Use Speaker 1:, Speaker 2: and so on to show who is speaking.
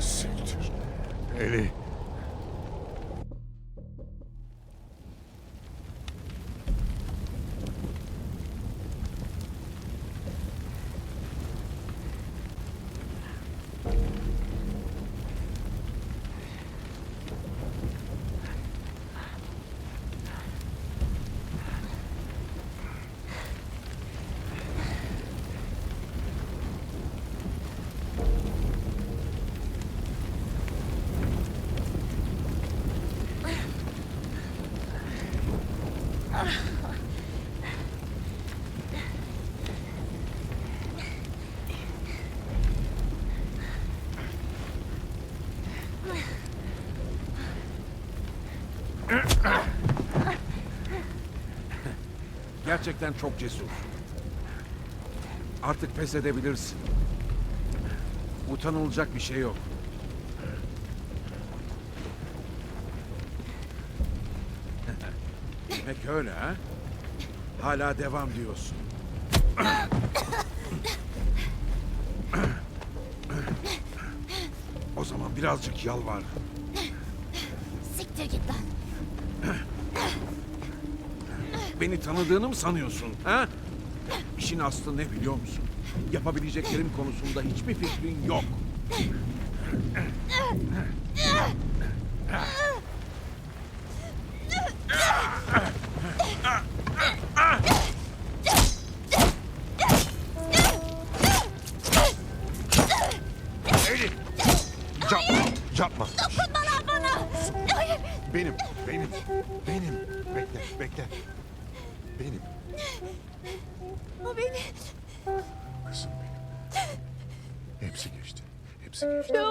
Speaker 1: Siktir. Eli.
Speaker 2: Gerçekten çok cesur. Artık pes edebilirsin. Utanılacak bir şey yok. Demek öyle ha? Hala devam diyorsun. O zaman birazcık yalvar.
Speaker 3: Siktir git lan.
Speaker 2: Beni tanıdığını mı sanıyorsun? Ha? İşin aslı ne biliyor musun? Yapabileceklerim konusunda hiçbir fikrin yok.
Speaker 1: Eli. Yapma. Yapma.
Speaker 3: Dokunma.
Speaker 1: Benim. Benim. Benim. Bekle. Bekle. Benim.
Speaker 3: O beni.
Speaker 1: Kızım benim. Hepsi geçti. Hepsi geçti. Şey